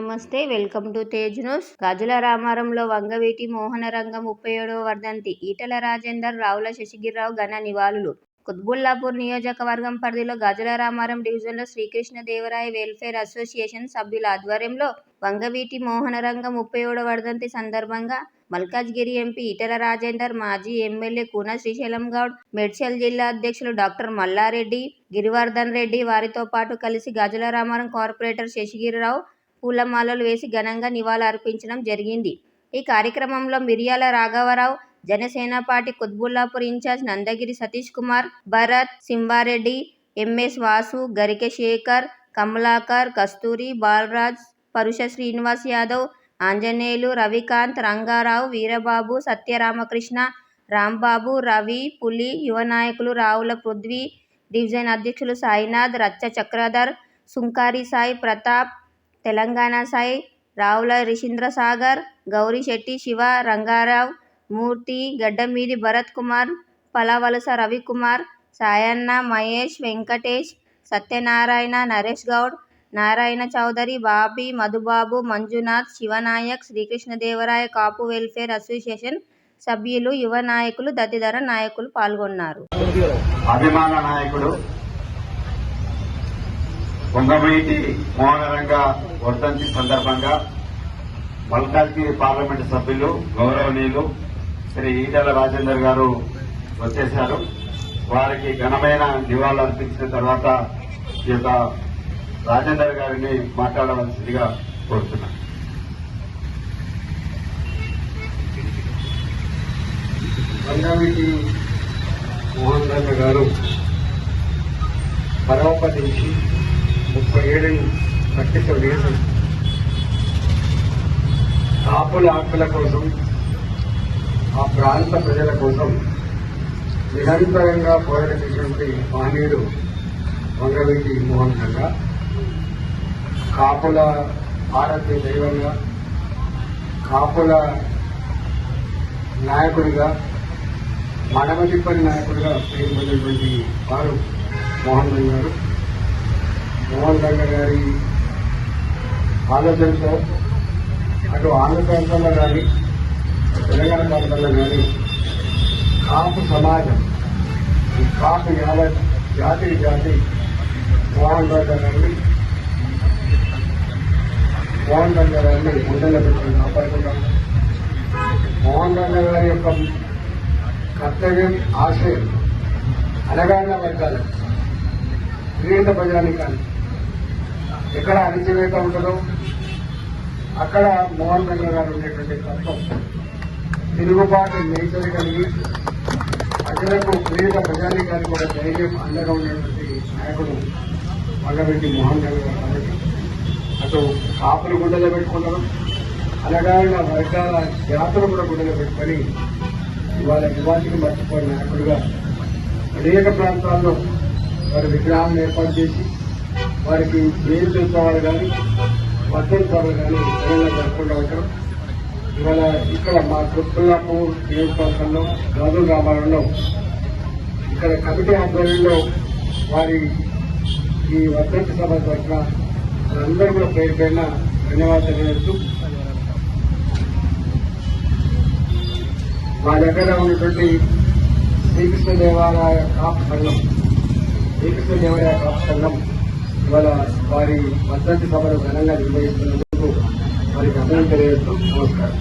నమస్తే welcome to Tej news. గాజుల రామారంలో వంగవీటి మోహనరంగం ముప్పై ఏడవ వర్ధంతి. ఈటల రాజేందర్ రావుల శశిగిరిరావు ఘన నివాళులు. కుత్బుల్లాపూర్ నియోజకవర్గం పరిధిలో గాజుల రామారం డివిజన్లో శ్రీకృష్ణదేవరాయ వెల్ఫేర్ అసోసియేషన్ సభ్యుల ఆధ్వర్యంలో వంగవీటి మోహనరంగం ముప్పై ఏడవ వర్ధంతి సందర్భంగా మల్కాజ్గిరి ఎంపీ ఈటల రాజేందర్ మాజీ ఎమ్మెల్యే కూన శ్రీశైలం గౌడ్ మేడ్చల్ జిల్లా అధ్యక్షులు డాక్టర్ మల్లారెడ్డి గిరివర్ధన్ రెడ్డి వారితో పాటు కలిసి గాజుల రామారం కార్పొరేటర్ శశిగిరిరావు పూలమాలలు వేసి ఘనంగా నివాళులర్పించడం జరిగింది. ఈ కార్యక్రమంలో మిర్యాల రాఘవరావు Janasena party Quthbullapur in-charge Nandagiri Satish Kumar Bharat Simbareddy MS Vasu Garike Shekar Kamalakar Kasturi Balraj Parusha Srinivas Yadav Anjaneyulu Ravikanth Rangarao Veerababu సత్యరామకృష్ణ Rambabu Ravi పులి యువ నాయకులు రావుల పృథ్వీ డివిజన్ అధ్యక్షులు సాయినాథ్ రచ్చ చక్రధర్ సుంకారి సాయి ప్రతాప్ తెలంగాణ సాయి రావుల రిషీంద్ర సాగర్ గౌరీశెట్టి శివ రంగారావు మూర్తి గడ్డమీది భరత్ కుమార్ పలవలస రవికుమార్ సాయన్న మహేష్ వెంకటేష్ సత్యనారాయణ నరేష్ గౌడ్ నారాయణ చౌదరి బాబీ మధుబాబు మంజునాథ్ శివనాయక్ శ్రీకృష్ణదేవరాయ కాపు వెల్ఫేర్ అసోసియేషన్ సభ్యులు యువ నాయకులు తదితర నాయకులు పాల్గొన్నారు. అభిమాన నాయకుడు పొంగమీటి మోహనరంగ వర్ధంతి సందర్భంగా మల్కాజ్గిరి పార్లమెంటు సభ్యులు గౌరవనీయులు శ్రీ ఈటల రాజేందర్ గారు వచ్చేశారు. వారికి ఘనమైన నివాళులు అర్పించిన తర్వాత ఈ యొక్క రాజేందర్ గారిని మాట్లాడవలసిందిగా కోరుతున్నాను రంగారెడ్డి మోహన్ రంగ గారు పరోపదించి ముప్పై ఏడుని పట్టిక కాపుల ఆకుల కోసం ఆ ప్రాంత ప్రజల కోసం నిరంతరంగా పోరాడేటటువంటి మహనీయుడు వంగవీటి మోహన్ గంగా. కాపుల ఆరాధ్య దైవంగా కాపుల నాయకుడిగా మనమతిప్పని నాయకుడిగా పేరు పొందినటువంటి వారు మోహన్ గారు మోహన్ రంగ గారి ఆలోచనతో అటు ఆంధ్ర ప్రాంతంలో కానీ తెలంగాణ ప్రాంతంలో కానీ కాపు సమాజం ఈ కాపు యావత్ జాతి జాతి మోహన్ రంగ గారిని మోహన్ రంగ గారిని గుండెల్లో పెట్టుకుని కాపాడుకుంటాం మోహన్ రంగ గారి యొక్క కర్తవ్యం ఆశయం అనగానే వర్గాలు క్రియేట ప్రజానికాన్ని ఎక్కడ అణిచివేత ఉండదు. అక్కడ మోహన్ రంగ గారు ఉండేటువంటి తత్వం. తిరుగుబాటు నేచర్ కలిగి ప్రజలకు క్రియేట గారి కూడా ధైర్యం అండగా ఉండేటువంటి నాయకుడు మల్లవెడ్డి మోహన్ రంగ గారు కాబట్టి. అటు కాపులు గుండెలో పెట్టుకున్నారు అనగారిన వర్గాల జాతులు కూడా గుండెలో పెట్టుకొని ఇవాళ నివాసికి మర్చిపోయిన నాయకుడుగా అనేక ప్రాంతాల్లో వారి విగ్రహాలను ఏర్పాటు చేసి వారికి పేరు తెలుసుకోవాలి కానీ వర్ధన సభలు కానీ ఏమైనా జరగకుండా ఉంటారు ఇవాళ ఇక్కడ మా కుత్తుల్లాపూర్ నియోజకవర్గంలో గాజు గ్రామాలలో ఇక్కడ కమిటీ ఆధ్వర్యంలో వారి ఈ వర్ధంతి సభ తరఫున అందరూ కూడా పేరు పైన ధన్యవాదాలు తెలియజేస్తూ మా దగ్గర ఉన్నటువంటి శ్రీకృష్ణ దేవాలయ కాపు సంఘం శ్రీకృష్ణ దేవాలయ కాపు సంఘం ఇవాళ వారి భద్రత సభను ఘనంగా నిర్వహిస్తున్నందుకు వారికి అభినందన తెలియజేస్తూ నమస్కారం.